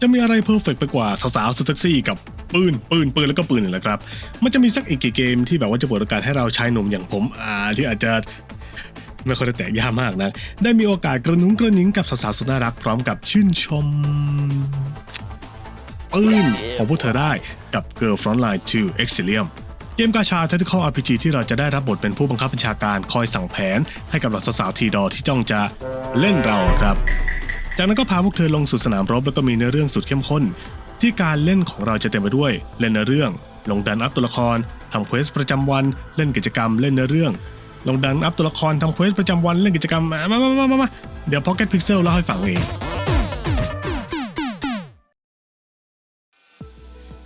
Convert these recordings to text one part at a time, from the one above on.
จะมีอะไรเพอร์เฟกไปกว่าสาวๆสุดเซ็กซี่กับปืนปืนปืนแล้วก็ปืนนี่แหละครับ มันจะมีสักอีกกี่เกมที่แบบว่าจะเปิดโอกาสให้เราชายหนุ่มอย่างผมอ่าที่อาจจะไม่ค่อยได้แตกยามากนะ ได้มีโอกาสกระนุ้งกระนิ้งกับสาวๆสุดน่ารักพร้อมกับชื่นชมปืนของพวกเธอได้กับ Girl Frontline 2 Exilium เกมกาชา Tactical RPG ที่เราจะได้รับบทเป็นผู้บังคับบัญชาการคอยสั่งแผนให้กับเหล่าสาวๆทีดอที่จ้องจะเล่นเราครับ จากนั้นก็พาพวกเธอลงสู่สนามรบแล้วก็มีเนื้อเรื่องสุดเข้มข้น ที่การเล่นของเราจะเต็มไปด้วยเล่นเนื้อเรื่อง ลงดันอัพตัวละครทำเควสประจำวันเล่นกิจกรรมเล่นเนื้อเรื่อง ลงดันอัพตัวละครทำเควสประจำวันเล่นกิจกรรมมามามามามาเดี๋ยว Pocket Pixel เล่าให้ฟังเอง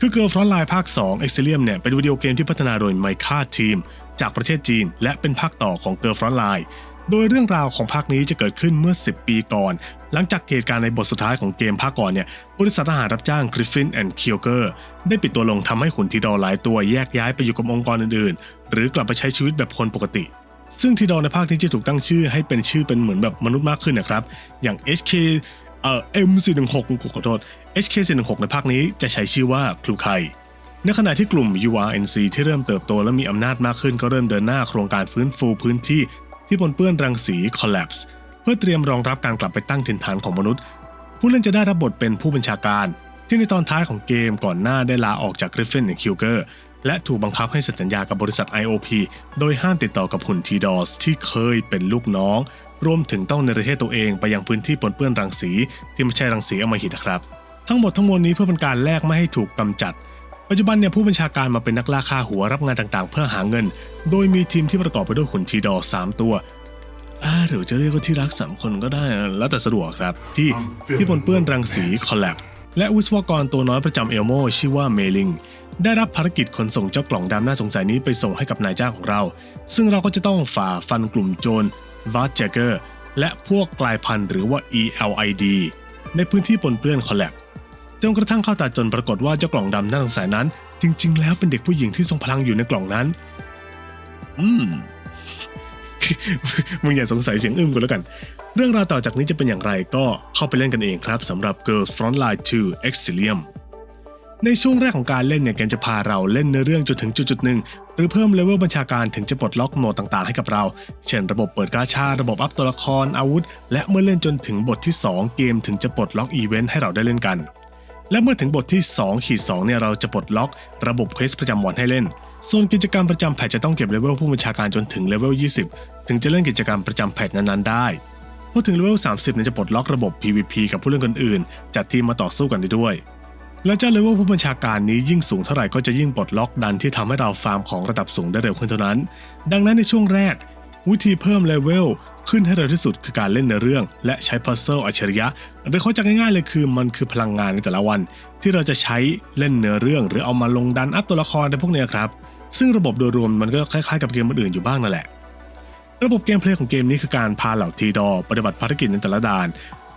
คือ Girl Frontline ภาค 2 Exilium เนี่ยเป็นวิดีโอเกมที่พัฒนาโดย Mica Team จากประเทศจีน และเป็นภาคต่อของ Girl Frontline โดยเรื่องราวของภาคนี้จะเกิดขึ้นเมื่อ 10 ปีก่อน หลังจากเหตุการณ์ในบทสุดท้ายของเกมภาคก่อนเนี่ย บริษัททหารรับจ้าง Griffin and k i o g e r ได้ปิดตัวลงทำให้หุ่นทีดอหลายตัวแยกย้ายไปอยู่กับองค์กรอื่นๆ หรือกลับไปใช้ชีวิตแบบคนปกติ ซึ่งทีดอในภาคนี้จะถูกตั้งชื่อให้เป็นชื่อเป็นเหมือนแบบมนุษย์มากขึ้นนะครับ อย่าง HK เอ่อ M416 ขอโทษ HK416 ในภาคนี้จะใช้ชื่อว่าคลูไคในขณะที่กลุ่ม URNC ที่เริ่มเติบโตและมีอำนาจมากขึ้นก็เริ่มเดินหน้าโครงการฟื้นฟูพื้นที่ ที่ปนเปื้อนรังสี Collapse เพื่อเตรียมรองรับการกลับไปตั้งถิ่นฐานของมนุษย์ ผู้เล่นจะได้รับบทเป็นผู้บัญชาการ ที่ในตอนท้ายของเกมก่อนหน้าได้ลาออกจาก Griffin and Kruger และถูกบังคับให้สัญญากับบริษัท IOP โดยห้ามติดต่อกับหุ่น T-DOS ที่เคยเป็นลูกน้อง รวมถึงต้องเนประเทศตัวเองไปยังพื้นที่ปนเปื้อนรังสีที่ไม่ใช่รังสีอมหิตนะครับ ทั้งหมดทั้งมวลนี้เพื่อเป็นการแลกไม่ให้ถูกกำจัด ปัจจุบันเนี่ยผู้บัญชาการมาเป็นนักล่าฆ่าหัวรับงานต่างๆ เพื่อหาเงิน โดยมีทีมที่ประกอบไปด้วยหุ่นทีดอสามตัวอ่าหรือจะเรียกว่าที่รักสามคนก็ได้นะแล้วแต่สะดวกครับ ที่ที่ปนเปื้อนรังสีคอลแลบและวิศวกรตัวน้อยประจำเอลโมชื่อว่าเมลิงได้รับภารกิจขนส่งเจ้ากล่องดำน่าสงสัยนี้ไปส่งให้กับนายจ้างของเรา ซึ่งเราก็จะต้องฝ่าฟันกลุ่มโจรวาร์เจเกอร์และพวกกลายพันธุ์หรือว่า ELID ในพื้นที่ปนเปื้อนคอลแลบ จนกระทั่งเข้าตาจนปรากฏว่าเจ้ากล่องดำน่าสงสัยนั้น จริง ๆ แล้วเป็นเด็กผู้หญิงที่ทรงพลังอยู่ในกล่องนั้น อืม มึงอย่าสงสัยเสียงอึ้มกูแล้วกัน เรื่องราวต่อจากนี้จะเป็นอย่างไรก็เข้าไปเล่นกันเองครับสำหรับ Girls Frontline 2 Exilium ในช่วงแรกของการเล่นเนี่ยเกมจะพาเราเล่นในอเรื่องจนถึงจุดๆหนึ่งหรือเพิ่มเลเวลบัญชาการถึงจะปลดล็อกโหมดต่างๆ ให้กับเรา เช่นระบบเปิดกาชา ระบบอัพตัวละครอาวุธ และเมื่อเล่นจนถึงบทที่ 2 เกมถึงจะปลดล็อกอีเวนต์ให้เราได้เล่นกัน และเมื่อถึงบทที่2ขีด2เนี่ยเราจะปลดล็อกระบบเควสประจำวันให้เล่น ส่วนกิจกรรมประจำแพทจะต้องเก็บเลเวลผู้บัญชาการจนถึงเลเวล 20 ถึงจะเล่นกิจกรรมประจำแพทนั้นๆ ได้พอถึงเลเวล 30เนี่ยจะปลดล็อกระบบ PVP กับผู้เล่นคนอื่น จัดทีมมาต่อสู้กันได้ด้วย และเจ้าเลเวลผู้บัญชาการนี้ยิ่งสูงเท่าไหร่ก็จะยิ่งปลดล็อกดันที่ทำให้เราฟาร์มของระดับสูงได้เร็วขึ้นเท่านั้น ดังนั้นในช่วงแรก วิธีเพิ่มเลเวล ขึ้นให้เร็วที่สุดคือการเล่นในเรื่อง และใช้พัซเซิลอัจฉริยะหรือเข้าใจง่ายๆเลยคือมันคือพลังงานในแต่ละวัน ที่เราจะใช้เล่นเนื้อเรื่อง หรือเอามาลงดันอัพตัวละครในพวกนี้ครับ ซึ่งระบบโดยรวมมันก็คล้ายๆกับเกมอื่นๆอยู่บ้างนั่นแหละ ระบบเกมเพลย์ของเกมนี้คือการพาเหล่าทีดอปฏิบัติภารกิจในแต่ละด่าน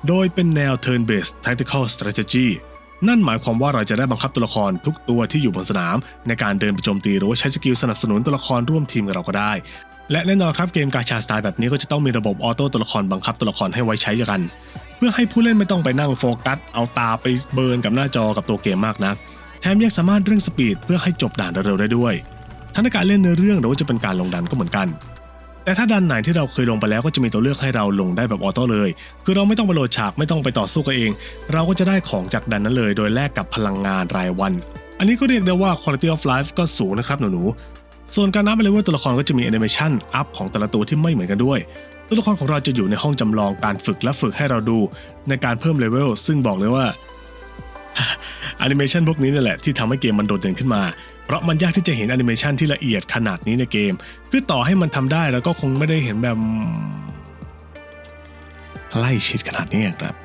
โดยเป็นแนว Turn Based Tactical Strategy นั่นหมายความว่าเราจะได้บังคับตัวละครทุกตัวที่อยู่บนสนาม ในการเดินไปโจมตีหรือว่าใช้สกิลสนับสนุนตัวละครร่วมทีมกับเราก็ได้ และแน่นอนครับเกมกาชาสไตล์แบบนี้ก็จะต้องมีระบบออโต้ตัวละครบังคับตัวละครให้ไว้ใช้กัน เพื่อให้ผู้เล่นไม่ต้องไปนั่งโฟกัส เอาตาไปเบิร์นกับหน้าจอกับตัวเกมมากนัก แถมยังสามารถเร่งสปีดเพื่อให้จบด่านเร็วได้ด้วยทั้งการเล่นเนื้อเรื่องหรือว่าจะเป็นการลงดันก็เหมือนกัน แต่ถ้าดันไหนที่เราเคยลงไปแล้วก็จะมีตัวเลือกให้เราลงได้แบบออโต้เลย คือเราไม่ต้องไปโหลดฉากไม่ต้องไปต่อสู้กันเอง เราก็จะได้ของจากดันนั้นเลย โดยแลกกับพลังงานรายวัน อันนี้ก็เรียกได้ว่า quality of life ก็สูงนะครับหนูๆ ส่วนการนับเลเวลตัวละครก็จะมีแอนิเมชันอัพของแต่ละตัวที่ไม่เหมือนกันด้วย ตัวละครของเราจะอยู่ในห้องจำลองการฝึกและฝึกให้เราดู ในการเพิ่มเลเวลซึ่งบอกเลยว่าแอนิเมชันพวกนี้นี่แหละที่ทำให้เกมมันโดดเด่นขึ้นมา เพราะมันยากที่จะเห็นแอนิเมชันที่ละเอียดขนาดนี้ในเกม คือต่อให้มันทำได้แล้วก็คงไม่ได้เห็นแบบใกล้ชิดขนาดนี้ครับ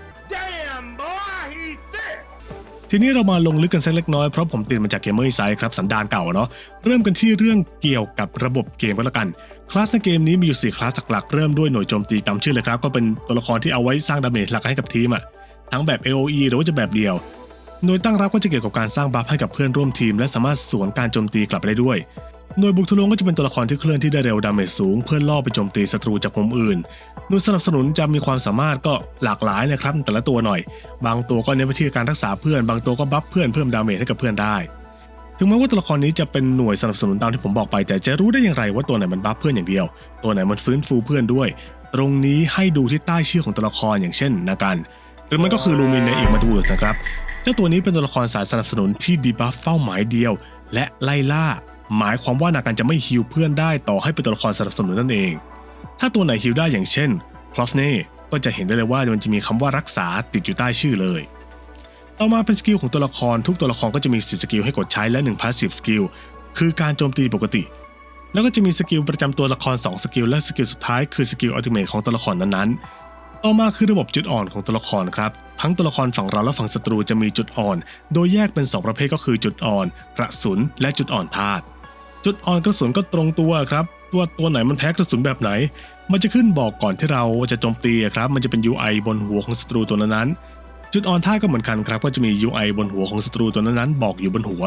ทีนี้เรามาลงลึกกันสักเล็กน้อยเพราะผมติดมาจากเกมเมอร์ไซด์ครับสันดานเก่าเนาะเริ่มกันที่เรื่องเกี่ยวกับระบบเกมก็แล้วกันคลาสในเกมนี้มีอยู่4คลาสหลักๆเริ่มด้วยหน่วยโจมตีตามชื่อเลยครับก็เป็นตัวละครที่เอาไว้สร้างดาเมจหลักให้กับทีมอะทั้งแบบ AOE หรือว่าจะแบบเดียวหน่วยตั้งรับก็จะเกี่ยวกับการสร้างบัฟให้กับเพื่อนร่วมทีม และสามารถสวนการโจมตีกลับไปได้ด้วย หน่วยบุกทะลวงก็จะเป็นตัวละครที่เคลื่อนที่ได้เร็วดาเมจสูง เพื่อล่อไปโจมตีศัตรูจากมุมอื่น หน่วยสนับสนุนจะมีความสามารถก็หลากหลายนะครับแต่ละตัวหน่อย บางตัวก็เน้นไปที่การรักษาเพื่อน บางตัวก็บัฟเพื่อนเพิ่มดาเมจให้กับเพื่อนได้ ถึงแม้ว่าตัวละครนี้จะเป็นหน่วยสนับสนุนตามที่ผมบอกไป แต่จะรู้ได้อย่างไรว่าตัวไหนมันบัฟเพื่อนอย่างเดียว ตัวไหนมันฟื้นฟูเพื่อนด้วย ตรงนี้ให้ดูที่ใต้ชื่อของตัวละครอย่างเช่นนากันหรือมันก็คือลูมินในอีกมาดูสนะครับ เจ้าตัวนี้เป็นตัวละครสายสนับสนุนที่ดีบัฟเป้าหมายเดียว และไล่ล่า หมายความว่านากันจะไม่ฮิวเพื่อนได้ต่อให้เป็นตัวละครสนับสนุนนั่นเอง ถ้าตัวไหนฮิวได้อย่างเช่นคลอฟเน่ก็จะเห็นได้เลยว่ามันจะมีคำว่ารักษาติดอยู่ใต้ชื่อเลย ต่อมาเป็นสกิลของตัวละครทุกตัวละครก็จะมี10สกิลให้กดใช้และ1 passive skill คือการโจมตีปกติ แล้วก็จะมีสกิลประจำตัวละคร2สกิลและสกิลสุดท้ายคือสกิลอัลติเมทของตัวละครนั้นๆ ต่อมาคือระบบจุดอ่อนของตัวละครครับ ทั้งตัวละครฝั่งเราและฝั่งศัตรูจะมีจุดอ่อน โดยแยกเป็น 2 ประเภทก็คือจุดอ่อนกระสุนและจุดอ่อนธาตุ จุดอ่อนกระสุนก็ตรงตัวครับว่าตัวไหนมันแพ้กระสุนแบบไหน มันจะขึ้นบอกก่อนที่เราจะโจมตีครับ มันจะเป็น UI บนหัวของศัตรูตัวนั้นจุดอ่อนท่าก็เหมือนกันครับก็จะมี UI บนหัวของศัตรูตัวนั้นๆบอกอยู่บนหัว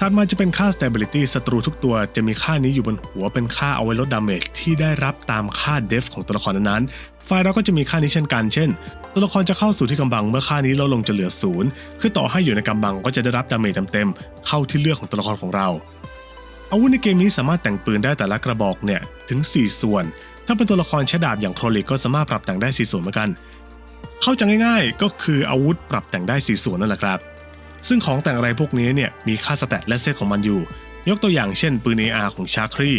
ถัดมาจะเป็นค่า stability ศัตรูทุกตัวจะมีค่านี้อยู่บนหัวเป็นค่าเอาไว้ลดดาเมจที่ได้รับตามค่า def ของตัวละครนั้นๆฝ่ายเราก็จะมีค่านี้เช่นกัน เช่น ตัวละครจะเข้าสู่ที่กำบังเมื่อค่านี้ลดลงจะเหลือศูนย์คือต่อให้อยู่ในกำบังก็จะได้รับดาเมจเต็มๆเข้าที่เลือกของตัวละครของเรา อาวุธในเกมนี้สามารถแต่งปืนได้แต่ละกระบอกเนี่ยถึง 4 ส่วน ถ้าเป็นตัวละครใช้ดาบอย่างโครลิกก็สามารถปรับแต่งได้ 4 ส่วนเหมือนกัน เข้าใจง่ายๆ ก็คืออาวุธปรับแต่งได้ 4 ส่วนนั่นแหละครับ ซึ่งของแต่งอะไรพวกนี้เนี่ยมีค่าสแตทและเซตของมันอยู่ ยกตัวอย่างเช่นปืน AR ของชาครี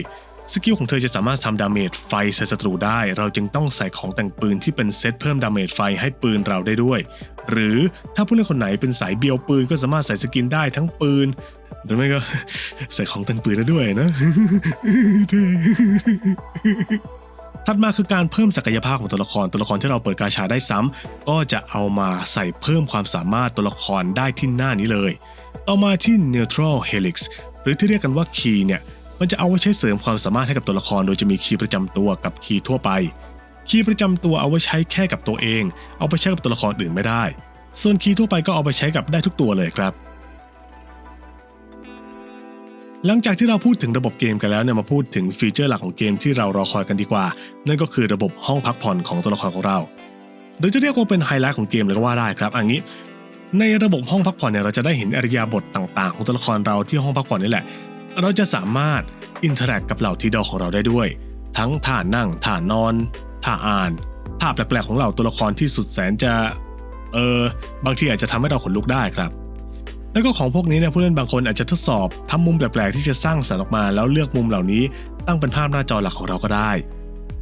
สกิลของเธอจะสามารถทำดาเมจไฟใส่ศัตรูได้ เราจึงต้องใส่ของแต่งปืนที่เป็นเซตเพิ่มดาเมจไฟให้ปืนเราได้ด้วย หรือถ้าผู้เล่นคนไหนเป็นสายเบียวปืนก็สามารถใส่สกินได้ทั้งปืน หรือไม่ก็ใส่ของแต่งปืนได้ด้วยนะ ถัดมาคือการเพิ่มศักยภาพของตัวละครตัวละครที่เราเปิดกาชาได้ซ้ำก็จะเอามาใส่เพิ่มความสามารถตัวละครได้ที่หน้านี้เลย ต่อมาที่ neutral helix หรือที่เรียกกันว่าคีย์เนี่ย มันจะเอาไว้ใช้เสริมความสามารถให้กับตัวละคร โดยจะมีคีย์ประจำตัวกับคีย์ทั่วไป คีย์ประจำตัวเอาไว้ใช้แค่กับตัวเอง เอาไปใช้กับตัวละครอื่นไม่ได้ ส่วนคีย์ทั่วไปก็เอาไปใช้กับได้ทุกตัวเลยครับ หลังจากที่เราพูดถึงระบบเกมกันแล้วเนี่ยมาพูดถึงฟีเจอร์หลักของเกมที่เรารอคอยกันดีกว่า นั่นก็คือระบบห้องพักผ่อนของตัวละครของเรา หรือจะเรียกว่าเป็นไฮไลท์ของเกมเลยก็ว่าได้ครับอันนี้ ในระบบห้องพักผ่อนเนี่ยเราจะได้เห็นอริยาบทต่างๆ ของตัวละครเราที่ห้องพักผ่อนนี่แหละ เราจะสามารถอินเทอร์แอคกับเหล่าทีดอของเราได้ด้วย ทั้งท่านั่งท่านอนท่าอ่านท่าแปลกๆของเหล่าตัวละครที่สุดแสนจะเออบางทีอาจจะทำให้เราขนลุกได้ครับ แล้วก็ของพวกนี้เนี่ยผู้เล่นบางคนอาจจะทดสอบทำมุมแปลกๆที่จะสร้างสรรค์ออกมาแล้วเลือกมุมเหล่านี้ตั้งเป็นภาพหน้าจอหลักของเราก็ได้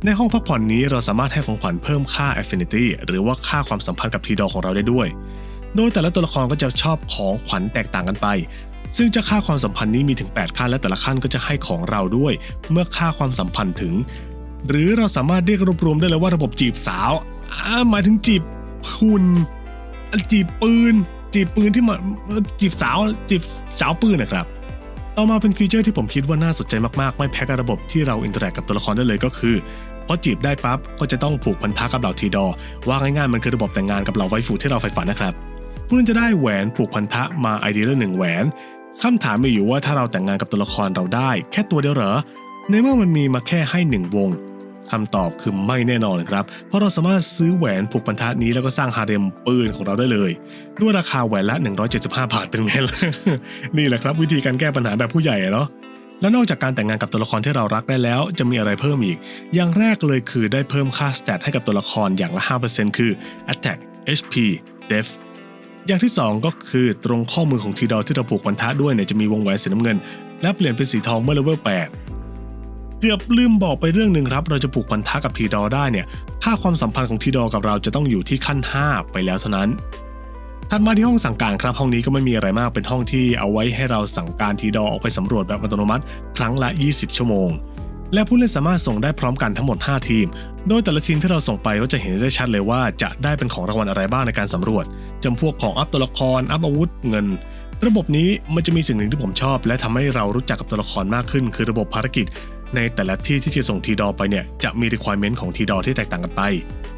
ในห้องพักผ่อนนี้เราสามารถให้ของขวัญเพิ่มค่า affinity หรือว่าค่าความสัมพันธ์กับทีดอของเราได้ด้วย โดยแต่ละตัวละครก็จะชอบของขวัญแตกต่างกันไป ซึ่งจะค่าความสัมพันธ์นี้มีถึง 8 ขั้นและแต่ละขั้นก็จะให้ของเราด้วย เมื่อค่าความสัมพันธ์ถึง หรือเราสามารถเรียกรวบรวมได้เลยว่าระบบจีบสาวหมายถึงจีบหุ่นจีบปืน จีบปืนที่มาจีบสาวจีบสาวปืนนะครับ ต่อมาเป็นฟีเจอร์ที่ผมคิดว่าน่าสนใจมากๆ ไม่แพ้กับระบบที่เราอินเตอร์แอคกับตัวละครได้เลยก็คือพอจีบได้ปั๊บก็จะต้องผูกพันธะกับเหล่าทีดอว่าง่ายๆมันคือระบบแต่งงานกับเหล่าไวฟูที่เราใฝ่ฝันนะครับผู้เล่นจะได้แหวนผูกพันธะมาไอเดียละหนึ่งแหวนคำถามมีอยู่ว่าถ้าเราแต่งงานกับตัวละครเราได้ แค่ตัวเดียวเหรอในเมื่อมันมีมาแค่ให้หนึ่งวง คำตอบคือไม่แน่นอนครับ เพราะเราสามารถซื้อแหวนผูกพันธะนี้แล้วก็สร้างฮาเร็มปืนของเราได้เลย ด้วยราคาแหวนละ 175 บาทเป็นไงล่ะนี่แหละครับวิธีการแก้ปัญหาแบบผู้ใหญ่เนาะและนอกจากการแต่งงานกับตัวละครที่เรารักได้แล้ว จะมีอะไรเพิ่มอีก อย่างแรกเลยคือได้เพิ่มค่าสเตตให้กับตัวละครอย่างละ 5%คือ Attack HP Def อย่างที่ 2 ก็คือตรงข้อมือของทีดอที่เราผูกพันธะด้วยเนี่ยจะมีวงแหวนสีน้ำเงิน และเปลี่ยนเป็นสีทองเมื่อเลเวล8 เกือบลืมบอกไปเรื่องหนึ่งครับ เราจะผูกพันธะกับทีดอได้เนี่ย ค่าความสัมพันธ์ของทีดอกับเราจะต้องอยู่ที่ขั้น 5 ไปแล้วเท่านั้นถัดมาที่ห้องสั่งการครับห้องนี้ก็ไม่มีอะไรมากเป็นห้องที่เอาไว้ให้เราสั่งการทีดอออกไปสำรวจแบบอัตโนมัติ ครั้งละ 20 ชั่วโมง และผู้เล่นสามารถส่งได้พร้อมกันทั้งหมด 5 ทีม โดยแต่ละทีมที่เราส่งไปก็จะเห็นได้ชัดเลยว่าจะได้เป็นของรางวัลอะไรบ้างในการสำรวจจำพวกของอัพตัวละคร อัพอาวุธเงิน ระบบนี้มันจะมีสิ่งหนึ่งที่ผมชอบ และทำให้เรารู้จักกับตัวละครมากขึ้น คือระบบภารกิจ ในแต่ละที่ที่จะส่งทีดอไปเนี่ยจะมี requirement ของทีดอที่แตกต่างกันไป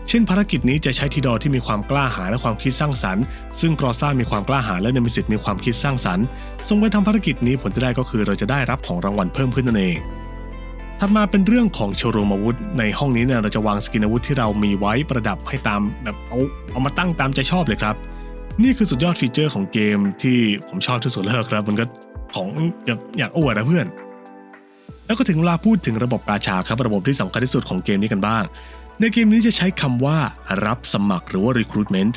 เช่นภารกิจนี้จะใช้ทีดอที่มีความกล้าหาญและความคิดสร้างสรรค์ ซึ่งกรอซ่ามีความกล้าหาญและเนมิสิตมีความคิดสร้างสรรค์ ส่งไปทำภารกิจนี้ผลที่ได้ก็คือเราจะได้รับของรางวัลเพิ่มขึ้นนั่นเอง ถัดมาเป็นเรื่องของโชว์รูมอาวุธ ในห้องนี้เนี่ยเราจะวางสกินอาวุธที่เรามีไว้ประดับให้ตามแบบเอาเอามาตั้งตามใจชอบเลยครับ นี่คือสุดยอดฟีเจอร์ของเกมที่ผมชอบที่สุดเลยครับ มันก็ของอยากอวดนะเพื่อน แล้วก็ถึงเวลาพูดถึงระบบกาชาครับระบบที่สำคัญที่สุดของเกมนี้กันบ้าง ในเกมนี้จะใช้คำว่ารับสมัครหรือว่า recruitment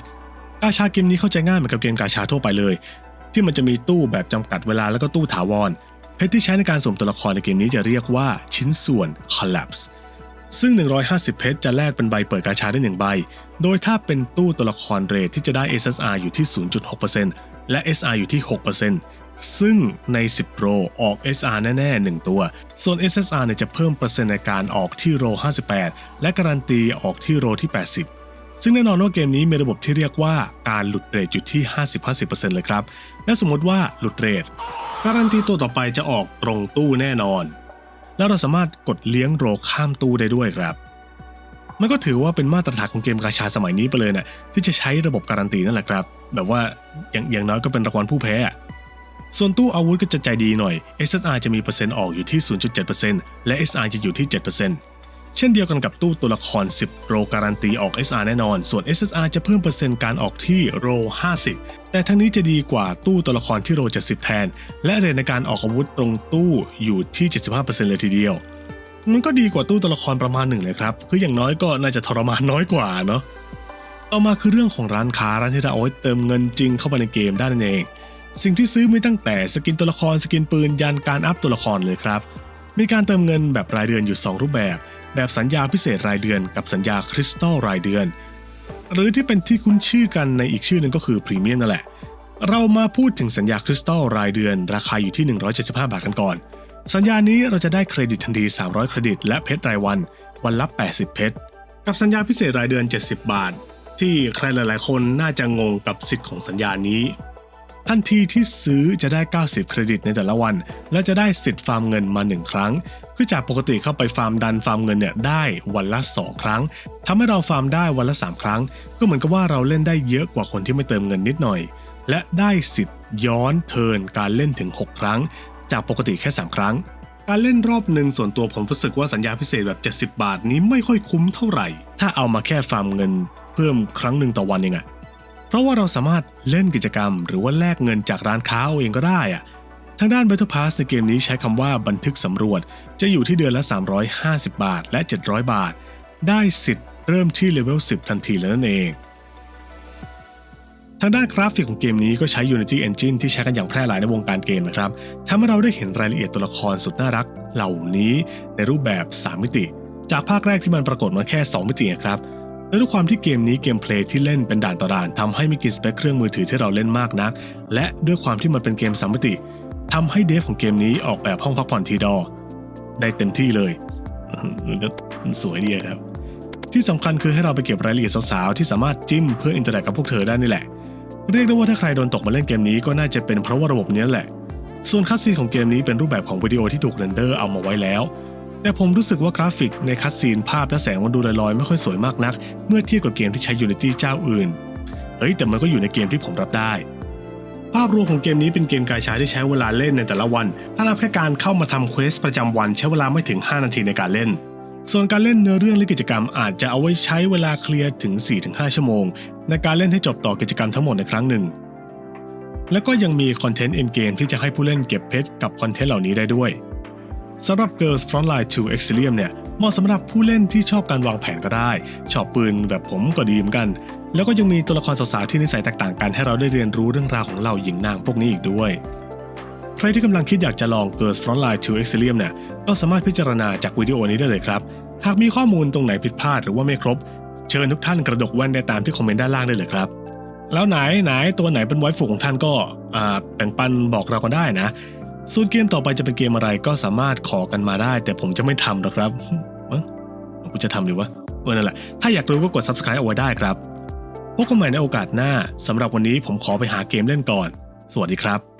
กาชาเกมนี้เข้าใจง่ายเหมือนกับเกมกาชาทั่วไปเลย ที่มันจะมีตู้แบบจำกัดเวลาแล้วก็ตู้ถาวรเพชรที่ใช้ในการสุ่มตัวละครในเกมนี้จะเรียกว่าชิ้นส่วน collapse ซึ่ง 150 เพชรจะแลกเป็นใบเปิดกาชาได้1ใบ โดยถ้าเป็นตู้ตัวละครเรทที่จะได้ SSR อยู่ที่ 0.6%และ SR อยู่ที่ 6% ซึ่งใน 10 โรออก SR แน่ ๆ 1 ตัว ส่วน SSR เนี่ยจะเพิ่มเปอร์เซ็นต์ในการออกที่โร 58 และการันตีออกที่โรที่ 80 ซึ่งแน่นอนว่าเกมนี้มีระบบที่เรียกว่าการหลุดเรทอยู่ที่ 50-50%เลยครับ และสมมติว่าหลุดเรทการันตีตัวต่อไปจะออกตรงตู้แน่นอน แล้วเราสามารถกดเลี้ยงโรข้ามตู้ได้ด้วยครับ มันก็ถือว่าเป็นมาตรฐานของเกมกาชาสมัยนี้ไปเลยนะ่ะที่จะใช้ระบบการันตีนั่นแหละครับ แบบว่าอย่างอย่างน้อยก็เป็นรางวัลผู้แพ้ ส่วนตู้อาวุธก็จะใจดีหน่อย SSR จะมีเปอร์เซ็นต์ออกอยู่ที่ 0.7%และ SR จะอยู่ที่ 7%เช่นเดียวกันกับตู้ตัวละคร 10 โรการันตีออก SR แน่นอน ส่วน SSR จะเพิ่มเปอร์เซ็นต์การออกที่โร 50 แต่ทั้งนี้จะดีกว่าตู้ตัวละครที่โร70แทน และเรทในการออกอาวุธตรงตู้อยู่ที่ 75%เลยทีเดียว มันก็ดีกว่าตู้ตัวละครประมาณหนึ่งเลยครับ คืออย่างน้อยก็น่าจะทรมานน้อยกว่าเนาะ ต่อมาคือเรื่องของร้านค้าร้านที่เราเอาไว้เติมเงินจริงเข้าไปในเกมได้นั่นเอง สิ่งที่ซื้อมีตั้งแต่สกินตัวละครสกินปืนยันการอัพตัวละครเลยครับ มีการเติมเงินแบบรายเดือนอยู่ 2 รูปแบบ แบบสัญญาพิเศษรายเดือน กับสัญญาคริสตัลรายเดือน หรือที่เป็นที่คุ้นชื่อกันในอีกชื่อหนึ่งก็คือพรีเมียมนั่นแหละ เรามาพูดถึงสัญญาคริสตัลรายเดือน ราคาอยู่ที่ 175 บาทกันก่อน สัญญานี้เราจะได้เครดิตทันที 300 เครดิต และเพชรรายวัน วันละ 80 เพชร กับสัญญาพิเศษรายเดือน 70 บาท ที่ใครหลาย ๆ คนน่าจะงงกับสิทธิ์ของสัญญานี้ ทันทีที่ซื้อจะได้ 90 เครดิตในแต่ละวัน และจะได้สิทธิ์ฟาร์มเงินมา 1 ครั้ง คือจากปกติเข้าไปฟาร์มดันฟาร์มเงินเนี่ยได้วันละ 2 ครั้งทำให้เราฟาร์มได้วันละ 3 ครั้ง ก็เหมือนกับว่าเราเล่นได้เยอะกว่าคนที่ไม่เติมเงินนิดหน่อย และได้สิทธิ์ย้อนเทิร์นการเล่นถึง 6 ครั้ง จากปกติแค่ 3 ครั้ง การเล่นรอบหนึ่งส่วนตัวผมรู้สึกว่าสัญญาพิเศษแบบ 70 บาทนี้ไม่ค่อยคุ้มเท่าไหร่ ถ้าเอามาแค่ฟาร์มเงิน เพิ่มครั้งหนึ่งต่อวันเองอะ ราะว่าเราสามารถเล่นกิจกรรม หรือว่าแลกเงินจากร้านค้าเอาเองก็ได้อะทางด้าน Battle Pass ในเกมนี้ใช้คำว่าบันทึกสำรวจ จะอยู่ที่เดือนละ 350 บาทและ 700 บาท ได้สิทธิ์เริ่มที่เลเวล 10 ทันทีแล้วนั่นเอง ทางด้านกราฟิกของเกมนี้ก็ใช้ Unity Engine ที่ใช้กันอย่างแพร่หลายในวงการเกมนะครับทำให้เราได้เห็นรายละเอียดตัวละครสุดน่ารัก เหล่านี้ในรูปแบบ 3 มิติ จากภาคแรกที่มันปรากฏมาแค่ 2 มิติครับ และด้วยความที่เกมนี้เกมเพลย์ที่เล่นเป็นด่านต่อด่านทำให้ไม่กินสเปคเครื่องมือถือที่เราเล่นมากนัก และด้วยความที่มันเป็นเกมสามมิติทำให้เดฟของเกมนี้ออกแบบห้องพักผ่อนทีดอ ได้เต็มที่เลยมันก็สวยดีครับ ที่สำคัญคือให้เราไปเก็บรายละเอียดสาวๆที่สามารถจิ้มเพื่ออินเตอร์แอคกับพวกเธอได้นี่แหละ เรียกได้ว่าถ้าใครโดนตกมาเล่นเกมนี้ก็น่าจะเป็นเพราะว่าระบบนี้แหละ ส่วนคัตซีนของเกมนี้เป็นรูปแบบของวิดีโอที่ถูกเรนเดอร์เอามาไว้แล้ว แต่ผมรู้สึกว่ากราฟิกในคัตซีนภาพและแสงมันดูลอยๆ ไม่ค่อยสวยมากนัก เมื่อเทียบกับเกมที่ใช้ Unity เจ้าอื่น เฮ้ยแต่มันก็อยู่ในเกมที่ผมรับได้ ภาพรวมของเกมนี้เป็นเกมกายชาที่ใช้เวลาเล่นในแต่ละวัน ถ้านับแค่การเข้ามาทำเควสประจำวันใช้เวลาไม่ถึง 5 นาทีในการเล่น ส่วนการเล่นเนื้อเรื่องและกิจกรรมอาจจะเอาไว้ใช้เวลาเคลียร์ถึง 4-5 ชั่วโมง ในการเล่นให้จบต่อกิจกรรมทั้งหมดในครั้งหนึ่ง แล้วก็ยังมีคอนเทนต์เอ็นเกมที่จะให้ผู้เล่นเก็บเพชรกับคอนเทนต์เหล่านี้ได้ด้วย สำหรับ Girls Frontline 2 Exilium เนี่ยเหมาะสำหรับผู้เล่นที่ชอบการวางแผนก็ได้ ชอบปืนแบบผมก็ดีเหมือนกัน แล้วก็ยังมีตัวละครสาวๆที่นิสัยแตกต่างกันให้เราได้เรียนรู้เรื่องราวของเหล่าหญิงนางพวกนี้อีกด้วย ใครที่กำลังคิดอยากจะลอง Girls Frontline 2 Exilium เนี่ยก็สามารถพิจารณาจากวิดีโอนี้ได้เลยครับ หากมีข้อมูลตรงไหนผิดพลาดหรือว่าไม่ครบ เชิญทุกท่านกระดกแว่นได้ตามที่คอมเมนต์ด้านล่างได้เลยครับแล้วไหนไหนตัวไหนเป็นไวฟ์ฝูของท่านก็แบ่งปันบอกเรากันได้นะ ส่วนเกมต่อไปจะเป็นเกมอะไรก็สามารถขอกันมาได้ แต่ผมจะไม่ทำหรอกครับเอ้ยกูจะทำหรือวะเออนั่นแหละ ถ้าอยากรู้ก็กด subscribe เอาไว้ได้ครับ พบกันใหม่ในโอกาสหน้าสำหรับวันนี้ผมขอไปหาเกมเล่นก่อน สวัสดีครับ